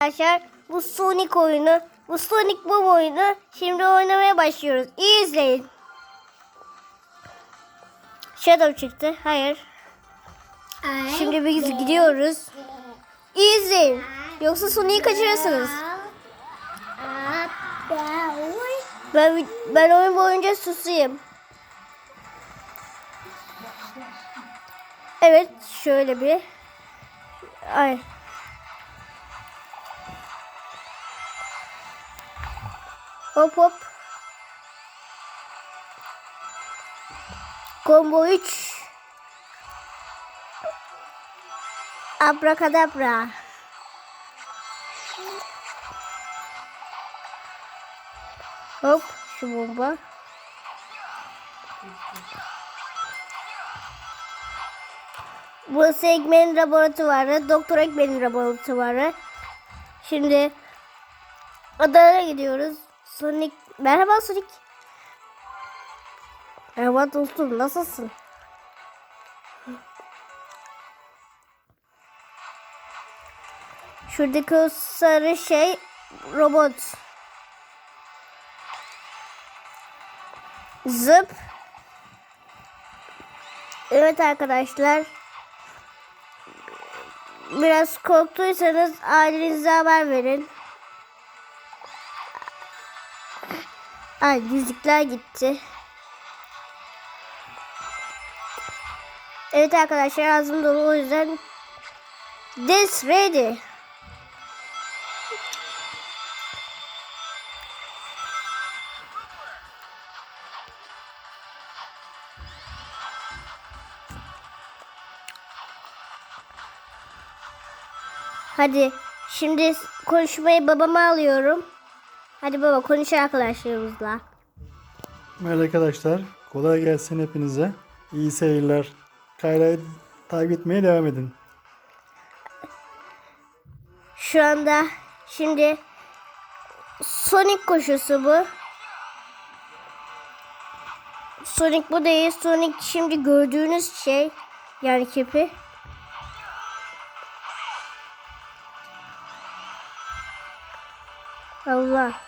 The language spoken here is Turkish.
Arkadaşlar bu Sonic oyunu, bu Sonic Boom oyunu şimdi oynamaya başlıyoruz. İyi izleyin. Shadow çıktı. Hayır. Şimdi biz gidiyoruz. İyi izleyin. Yoksa Sonic'i kaçırırsınız. Ben, ben oyun boyunca susayım. Evet şöyle bir. Ay. Hop hop. Combo 3. Abrakadabra. Hop şu bomba. Burası Ekmen'in laboratuvarı. Doktor Ekmen'in laboratuvarı. Şimdi Adana'ya gidiyoruz. Sonic. Merhaba Sonic. Merhaba dostum. Nasılsın? Şuradaki o sarı şey robot. Zıp. Evet arkadaşlar. Biraz korktuysanız ailenize haber verin. Ay yüzükler gitti. Evet arkadaşlar ağzım dolu o yüzden This ready. Hadi şimdi konuşmayı babama alıyorum. Hadi baba konuş arkadaşlarımızla. Merhaba arkadaşlar. Kolay gelsin hepinize. İyi seyirler. Kayra'yı takip etmeye devam edin. Şu anda şimdi Sonic koşusu bu. Sonic bu değil. Sonic şimdi gördüğünüz şey yani kepi. Allah.